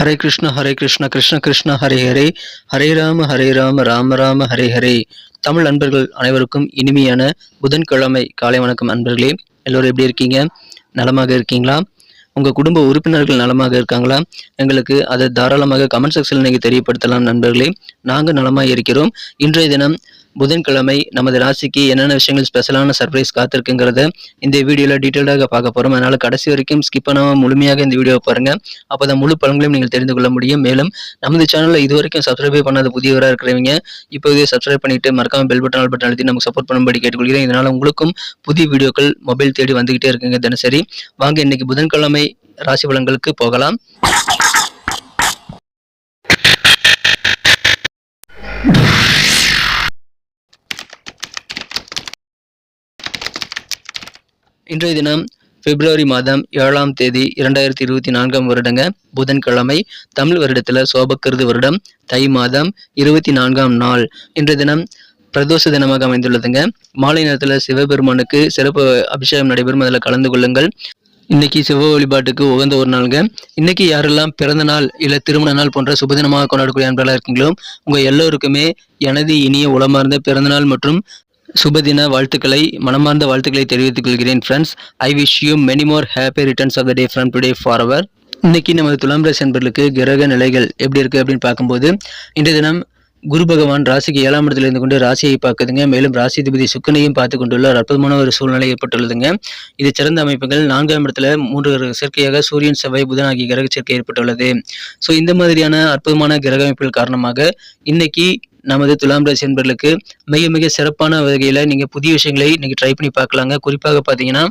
ஹரே கிருஷ்ண ஹரே கிருஷ்ண கிருஷ்ண கிருஷ்ண ஹரே ஹரே. ஹரே ராம ஹரே ராம ராம ராம ஹரே ஹரே. தமிழ் அன்பர்கள் அனைவருக்கும் இனிமையான புதன்கிழமை காலை வணக்கம் அன்பர்களே. எல்லோரும் எப்படி இருக்கீங்க? நலமாக இருக்கீங்களா? உங்கள் குடும்ப உறுப்பினர்கள் நலமாக இருக்காங்களா? எங்களுக்கு அதை தாராளமாக கமெண்ட் செக்ஷனில் நீங்கள் தெரியப்படுத்தலாம் நண்பர்களே. நாங்கள் நலமாக இருக்கிறோம். இன்றைய தினம் புதன்கிழமை நமது ராசிக்கு என்னென்ன விஷயங்கள் ஸ்பெஷலான சர்ப்ரைஸ் காத்திருக்குங்கிறத இந்த வீடியோவில் டீட்டெயிலாக பார்க்க போகிறோம் அதனால் கடைசி வரைக்கும் ஸ்கிப் பண்ணாமல் முழுமையாக இந்த வீடியோவை பாருங்கள் அப்போ தான் முழு பலன்களையும் நீங்கள் தெரிந்து கொள்ள முடியும். மேலும் நமது சேனலில் இது வரைக்கும் சப்ஸ்கிரைப் பண்ணாத புதியவராக இருக்கிறவங்க இப்போதே சப்ஸ்கிரைப் பண்ணிட்டு மறக்காமல் பெல் பட்டன் ஆல் பட்டன் அழுத்தி நமக்கு சப்போர்ட் பண்ணும்படி கேட்டுக்கொள்கிறேன். இதனால் உங்களுக்கும் புதிய வீடியோக்கள் மொபைல் தேடி வந்துகிட்டே இருக்குங்க தினசரி. வாங்க இன்னைக்கு புதன்கிழமை ராசி பலன்களுக்கு போகலாம். இன்றைய தினம் பிப்ரவரி மாதம் ஏழாம் தேதி இரண்டாயிரத்தி இருபத்தி நான்காம் வருடங்க. புதன்கிழமை தமிழ் வருடத்தில் சோபக்கிருது வருடம். தை மாதம் இருபத்தி நான்காம் நாள். இன்றைய தினம் பிரதோஷ தினமாக அமைந்துள்ளதுங்க. மாலை நேரத்தில் சிவபெருமானுக்கு சிறப்பு அபிஷேகம் நடைபெறும். அதில் கலந்து கொள்ளுங்கள். இன்னைக்கு சிவ வழிபாட்டுக்கு உகந்த ஒரு நாளுங்க. இன்னைக்கு யாரெல்லாம் பிறந்த நாள் இல்லை திருமண நாள் போன்ற சுபதினமாக கொண்டாடக்கூடிய அன்பர்களாக இருக்கீங்களோ உங்கள் எல்லோருக்குமே எனது இனிய உளமார்ந்த பிறந்தநாள் மற்றும் சுபதின வாழ்த்துக்களை மனமார்ந்த வாழ்த்துக்களை தெரிவித்துக் கொள்கிறேன் friends I wish you many more happy returns of the day from today for our இன்னைக்கு நமது துலாம் ராசி அன்பர்களுக்கு கிரக நிலைகள் எப்படி இருக்கு அப்படின்னு பார்க்கும்போது இன்றைய தினம் குரு பகவான் ராசிக்கு ஏழாம் இடத்துல இருந்து கொண்டு ராசியை பார்க்குதுங்க. மேலும் ராசிதிபதி சுக்கனையும் பார்த்து கொண்டுள்ள ஒரு அற்புதமான ஒரு சூழ்நிலை ஏற்பட்டுள்ளதுங்க. இது சிறந்த அமைப்புகள். நான்காம் இடத்துல மூன்று சேர்க்கையாக சூரியன் செவ்வாய் புதன் ஆகிய கிரக சேர்க்கை ஏற்பட்டுள்ளது. ஸோ இந்த மாதிரியான அற்புதமான கிரக அமைப்புகள் காரணமாக இன்னைக்கு நமது துலாம் ராசி என்பர்களுக்கு மிக மிக சிறப்பான வகையில் நீங்கள் புதிய விஷயங்களை இன்னைக்கு ட்ரை பண்ணி பார்க்கலாங்க. குறிப்பாக பார்த்தீங்கன்னா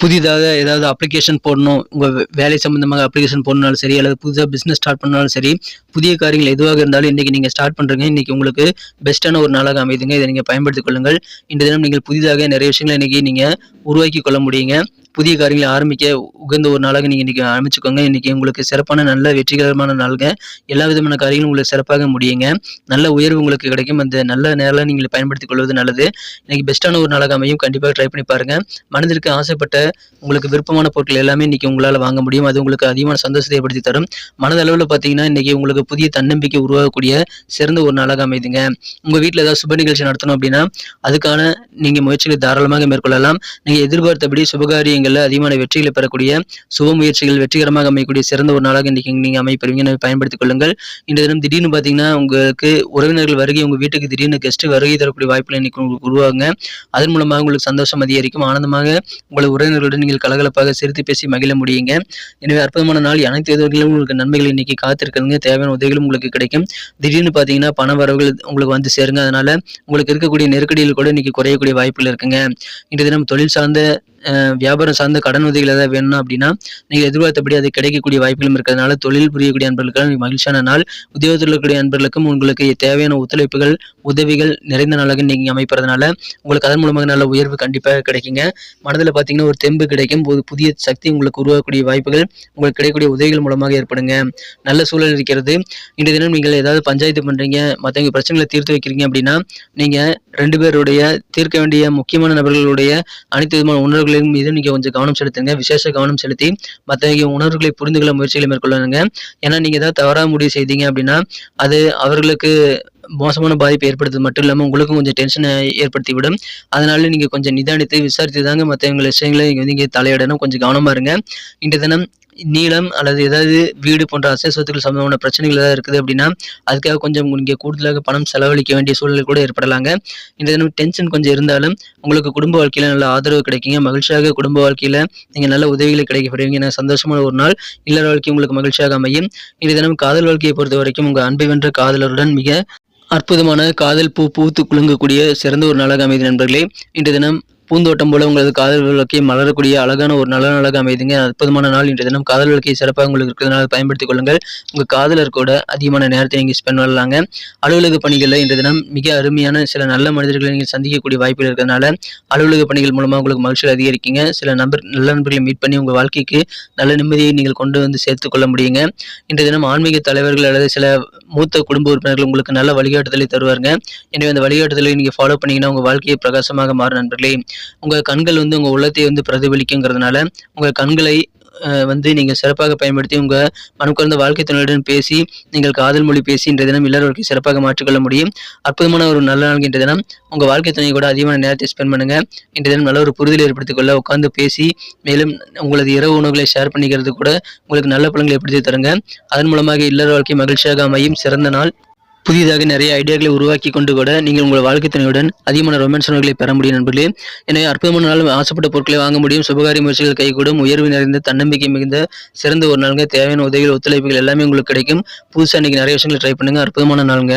புதிதாக ஏதாவது அப்ளிகேஷன் போடணும் உங்கள் வேலை சம்மந்தமாக அப்ளிகேஷன் போடணும்னாலும் சரி அல்லது புதுசாக பிஸ்னஸ் ஸ்டார்ட் பண்ணாலும் சரி புதிய காரியங்கள் எதுவாக இருந்தாலும் இன்றைக்கி நீங்கள் ஸ்டார்ட் பண்ணுறீங்க இன்றைக்கி உங்களுக்கு பெஸ்ட்டான ஒரு நாளாக அமைதுங்க. இதை நீங்கள் பயன்படுத்திக் கொள்ளுங்கள். இந்த தினம் நீங்கள் புதிதாக நிறைய விஷயங்களை இன்றைக்கி நீங்கள் உருவாக்கி கொள்ள முடியுங்க. புதிய காரியங்களை ஆரம்பிக்க உகந்த ஒரு நாளாக நீங்கள் இன்றைக்கி ஆரம்பிச்சுக்கோங்க இன்றைக்கி உங்களுக்கு சிறப்பான நல்ல வெற்றிகரமான நாளுங்க. எல்லா விதமான காரியங்களும் உங்களுக்கு சிறப்பாக முடியுங்க. நல்ல உயர்வு உங்களுக்கு கிடைக்கும். அந்த நல்ல நேரம் நீங்கள் பயன்படுத்திக் கொள்வது நல்லது. இன்றைக்கி பெஸ்ட்டான ஒரு நாளாக அமையும். கண்டிப்பாக ட்ரை பண்ணி பாருங்கள் மனதிற்கு ஆசைப்பட்ட உங்களுக்கு விருப்பமான பொருட்கள் எல்லாமே இன்றைக்கி உங்களால் வாங்க முடியும். அது உங்களுக்கு அதிகமான சந்தோஷத்தை ஏற்படுத்தி தரும். மனதளவில் பார்த்தீங்கன்னா இன்றைக்கி உங்களுக்கு புதிய தன்னம்பிக்கை உருவாகக்கூடிய சிறந்த ஒரு நாளாக அமைதுங்க. உங்கள் வீட்டில் ஏதாவது சுப நிகழ்ச்சி நடத்தணும் அப்படின்னா அதுக்கான நீங்கள் முயற்சிகளை தாராளமாக மேற்கொள்ளலாம். நீங்கள் எதிர்பார்த்தபடி சுபகாரியங்கள் விஷயங்களில் அதிகமான வெற்றிகளை பெறக்கூடிய சுப முயற்சிகள் வெற்றிகரமாக அமையக்கூடிய சிறந்த ஒரு நாளாக இன்றைக்கி நீங்கள் அமைப்பெறுவீங்க பயன்படுத்திக் கொள்ளுங்கள். இந்த தினம் திடீர்னு பார்த்தீங்கன்னா உங்களுக்கு உறவினர்கள் வருகை உங்கள் வீட்டுக்கு திடீர்னு கெஸ்ட் வருகை தரக்கூடிய வாய்ப்புகள் இன்னைக்கு உங்களுக்கு உருவாகுங்க. அதன் மூலமாக உங்களுக்கு சந்தோஷம் அதிகரிக்கும். ஆனந்தமாக உங்களை உறவினர்களுடன் நீங்கள் கலகலப்பாக சிரித்து பேசி மகிழ முடியுங்க. எனவே அற்புதமான நாள். அனைத்து எதிர்களும் உங்களுக்கு நன்மைகள் இன்னைக்கு காத்திருக்கிறதுங்க தேவையான உதவிகளும் உங்களுக்கு கிடைக்கும். திடீர்னு பார்த்தீங்கன்னா பண வரவுகள் உங்களுக்கு வந்து சேருங்க. அதனால உங்களுக்கு இருக்கக்கூடிய நெருக்கடிகள் கூட இன்னைக்கு குறையக்கூடிய வாய்ப்புகள் இருக்குங்க. இன்றைய தினம் தொழில் சார்ந்த வியாபாரம் சார்ந்த கடன் உதவிகள் ஏதாவது வேணும் அப்படின்னா நீங்கள் எதிர்பார்த்தபடி அது கிடைக்கக்கூடிய வாய்ப்புகளும் இருக்கிறதுனால தொழில் புரியக்கூடிய அன்பர்களுக்கு மகிழ்ச்சியான நாள். உத்தியோகத்தில் இருக்கக்கூடிய அன்பர்களுக்கும் உங்களுக்கு தேவையான ஒத்துழைப்புகள் உதவிகள் நிறைந்த நாளாக நீங்கள் அமைப்பதுனால உங்களுக்கு அதன் மூலமாக நல்ல உயர்வு கண்டிப்பாக கிடைக்குங்க. மனதில் பார்த்தீங்கன்னா ஒரு தெம்பு கிடைக்கும். போது புதிய சக்தி உங்களுக்கு உருவாக்கக்கூடிய வாய்ப்புகள் உங்களுக்கு கிடைக்கக்கூடிய உதவிகள் மூலமாக ஏற்படுங்க. நல்ல சூழல் இருக்கிறது. இன்றைய தினம் நீங்கள் ஏதாவது பஞ்சாயத்து பண்ணுறீங்க மற்றவங்க பிரச்சனைகளை தீர்த்து வைக்கிறீங்க அப்படின்னா நீங்கள் ரெண்டு பேருடைய தீர்க்க வேண்டிய முக்கியமான நபர்களுடைய அனைத்து விதமான உணர்வுகளை உணர்வுகளின் மீது நீங்க கொஞ்சம் கவனம் செலுத்துங்க. விசேஷ கவனம் செலுத்தி மற்றவங்க உணர்வுகளை புரிந்து கொள்ள முயற்சிகளை மேற்கொள்ளுங்க. ஏன்னா நீங்க ஏதாவது தவறாக முடிவு செய்தீங்க அப்படின்னா அது அவர்களுக்கு மோசமான பாதிப்பு ஏற்படுத்துறது மட்டும் இல்லாமல் உங்களுக்கும் கொஞ்சம் டென்ஷனை ஏற்படுத்தி விடும் அதனால நீங்கள் கொஞ்சம் நிதானித்து விசாரித்து தாங்க மற்றவங்க விஷயங்களை நீங்கள் வந்து இங்கே தலையிடணும். கொஞ்சம் கவனமாக இருங்க. இன்றைய தினம் நீளம் அல்லது ஏதாவது வீடு போன்ற அசை சொத்துக்கள் சம்பந்தமான பிரச்சனைகள் ஏதாவது இருக்குது அப்படின்னா அதுக்காக கொஞ்சம் இங்கே கூடுதலாக பணம் செலவழிக்க வேண்டிய சூழல் கூட ஏற்படலாங்க. இந்த தினம் டென்ஷன் கொஞ்சம் இருந்தாலும் உங்களுக்கு குடும்ப வாழ்க்கையில் நல்ல ஆதரவு கிடைக்குங்க. மகிழ்ச்சியாக குடும்ப வாழ்க்கையில் நீங்கள் நல்ல உதவிகளை கிடைக்கப்படுவீங்க. என சந்தோஷமான ஒரு நாள். இல்லற வாழ்க்கை உங்களுக்கு மகிழ்ச்சியாக அமையும். இந்த தினம் காதல் வாழ்க்கையை பொறுத்த வரைக்கும் உங்கள் அன்பை வென்ற காதலருடன் மிக அற்புதமான காதல் பூ பூத்து குலுங்கக்கூடிய சிறந்த ஒரு நாளாக அமைதி நண்பர்களே. இன்று தினம் பூந்தோட்டம் போல உங்களது காதல் விளக்கை மலரக்கூடிய அழகான ஒரு நல்ல நாளாக அமைதுங்க. அற்புதமான நாள் இன்றைய தினம். காதல் விளக்கை சிறப்பாக உங்களுக்கு இருக்கிறதுனால பயன்படுத்திக் கொள்ளுங்கள். உங்கள் காதலர் கூட அதிகமான நேரத்தை நீங்கள் ஸ்பெண்ட் பண்ணலாங்க. அலுவலக பணிகளில் இன்றைய தினம் மிக அருமையான சில நல்ல மனிதர்களை நீங்கள் சந்திக்கக்கூடிய வாய்ப்புகள் இருக்கிறதுனால அலுவலக பணிகள் மூலமாக உங்களுக்கு மகிழ்ச்சி அதிகரிக்குங்க. சில நபர் நல்ல நண்பர்களை மீட் பண்ணி உங்கள் வாழ்க்கைக்கு நல்ல நிம்மதியை நீங்கள் கொண்டு வந்து சேர்த்து கொள்ள முடியுங்க. இன்றைய தினம் ஆன்மீக தலைவர்கள் அல்லது சில மூத்த குடும்ப உறுப்பினர்கள் உங்களுக்கு நல்ல வழிகாட்டுதலை தருவாருங்க. எனவே அந்த வழிகாட்டுதலை நீங்கள் ஃபாலோ பண்ணீங்கன்னா உங்கள் வாழ்க்கையை பிரகாசமாக மாறும் நண்பர்களே. உங்கள் கண்கள் வந்து உங்கள் உள்ளத்தை வந்து பிரதிபலிக்குங்கிறதுனால உங்கள் கண்களை வந்து நீங்கள் சிறப்பாக பயன்படுத்தி உங்கள் மனம் வாழ்க்கை துணையுடன் பேசி நீங்கள் காதல் மொழி பேசி இன்றைய தினம் இல்லற வாழ்க்கை சிறப்பாக மாற்றிக்கொள்ள முடியும். அற்புதமான ஒரு நல்ல நாள் இன்றைய தினம். உங்கள் வாழ்க்கை துணை கூட அதிகமான நேரத்தை ஸ்பெண்ட் பண்ணுங்கள் இன்றைய தினம் நல்ல ஒரு புரிதல் ஏற்படுத்திக் கொள்ள உட்காந்து பேசி மேலும் உங்களது இரவு உணவுகளை ஷேர் பண்ணிக்கிறது கூட உங்களுக்கு நல்ல பலன்களை ஏற்படுத்தி தருங்க. அதன் மூலமாக இல்லற வாழ்க்கை மகிழ்ச்சியாக அமையும். சிறந்த நாள். புதிதாக நிறைய ஐடியாக்களை உருவாக்கி கொண்டு கூட நீங்கள் உங்கள் வாழ்க்கை துணையுடன் அதிகமான ரொமான்ஸ் உணர்வுகளை பெற முடியும் நண்பர்களே. எனவே அற்புதமான நாள் ஆசைப்பட்ட பொருட்களை வாங்க முடியும் சுபகாரிய முயற்சிகள் கைகூடும் உயர்வு நிறைந்த தன்னம்பிக்கை மிகுந்த சிறந்த ஒரு நாளுங்க. தேவையான உதவிகள் ஒத்துழைப்புகள் எல்லாமே உங்களுக்கு கிடைக்கும். புதுசாக இன்னைக்கு நிறைய விஷயங்களை ட்ரை பண்ணுங்க. அற்புதமான நாளுங்க.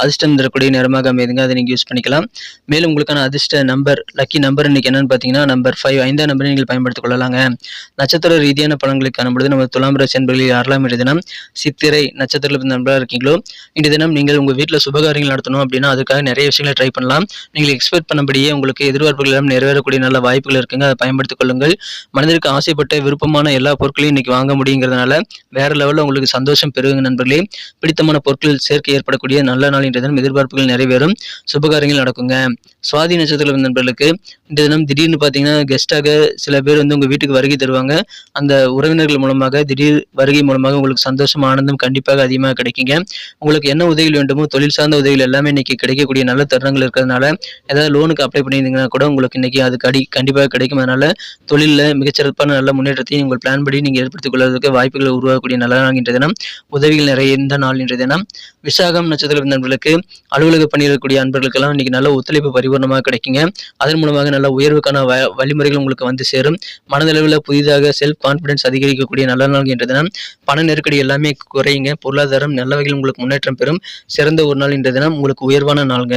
அதிர்ஷ்டம் தரக்கூடிய நிறமாக அமைதுங்க. அதை நீங்கள் யூஸ் பண்ணிக்கலாம். மேலும் உங்களுக்கான அதிர்ஷ்ட நம்பர் லக்கி நம்பர் இன்னைக்கு என்னன்னு பார்த்தீங்கன்னா நம்பர் ஃபைவ் ஐந்தாம் நம்பரை நீங்கள் பயன்படுத்திக் கொள்ளலாங்க. நட்சத்திர ரீதியான பலன்களை காணும்பொழுது நம்ம துலாம் ராசி என்பர்களில் யாரெல்லாம் இன்றைய தினம் சித்திரை நட்சத்திரத்தில் நண்பராக இருக்கீங்களோ இன்றைய தினம் நீங்கள் உங்கள் வீட்டில் சுபகாரியங்கள் நடத்தணும் அப்படின்னா அதுக்காக நிறைய விஷயங்களை ட்ரை பண்ணலாம். நீங்கள் எக்ஸ்பெக்ட் பண்ணபடியே உங்களுக்கு எதிர்பார்ப்புகள் எல்லாம் நிறைவேறக்கூடிய நல்ல வாய்ப்புகள் இருக்குங்க. அதை பயன்படுத்திக் கொள்ளுங்கள். மனதிற்கு ஆசைப்பட்ட விருப்பமான எல்லா பொருட்களையும் இன்னைக்கு வாங்க முடியுங்கிறதுனால வேற லெவலில் உங்களுக்கு சந்தோஷம் பெறுவீங்க நண்பர்களே. பிடித்தமான பொருட்கள் சேர்க்கை ஏற்படக்கூடிய நல்ல நாள் இன்றைய தினம் எதிர்பார்ப்புகள் நிறைவேறும். சுபகாரியங்கள் நடக்குங்க. சுவாதி நட்சத்திரம் நண்பர்களுக்கு இந்த தினம் திடீர்னு பார்த்தீங்கன்னா கெஸ்ட்டாக சில பேர் வந்து உங்கள் வீட்டுக்கு வருகை தருவாங்க. அந்த உறவினர்கள் மூலமாக திடீர் வருகை மூலமாக உங்களுக்கு சந்தோஷம் ஆனந்தம் கண்டிப்பாக அதிகமாக கிடைக்குங்க. உங்களுக்கு என்ன உதவிகள் வேண்டுமோ தொழில் சார்ந்த உதவிகள் எல்லாமே இன்றைக்கி கிடைக்கக்கூடிய நல்ல தருணங்கள் இருக்கிறதுனால ஏதாவது லோனுக்கு அப்ளை பண்ணியிருந்தீங்கன்னா கூட உங்களுக்கு இன்றைக்கி அது கடி கண்டிப்பாக கிடைக்கும். அதனால் தொழிலில் மிகச்சிறப்பான நல்ல முன்னேற்றத்தையும் உங்கள் பிளான் படி நீங்கள் ஏற்படுத்திக் கொள்வதற்கு வாய்ப்புகள் உருவாகக்கூடிய நல்ல நாள் இன்றைய தினம். உதவிகள் நிறைய இருந்த நாள் இன்றைய தினம். விசாகம் நட்சத்திர நண்பர்களுக்கு அலுவலக பணியிடக்கூடிய அன்பர்களுக்கெல்லாம் இன்றைக்கி நல்ல ஒத்துழைப்பு பரிபூர்ணமாக கிடைக்குங்க. அதன் மூலமாக நல்ல உயர்வுக்கான வ வழிமுறைகள் உங்களுக்கு வந்து சேரும். மனதளவில் புதிதாக செல்ஃப் கான்ஃபிடன்ஸ் அதிகரிக்கக்கூடிய நல்ல நாள் என்ற தினம் பண நெருக்கடி எல்லாமே குறையுங்க. பொருளாதாரம் நல்ல வகையில் உங்களுக்கு முன்னேற்றம் பெறும். சிறந்த ஒரு நாள் என்ற தினம் உங்களுக்கு உயர்வான நாள்ங்க.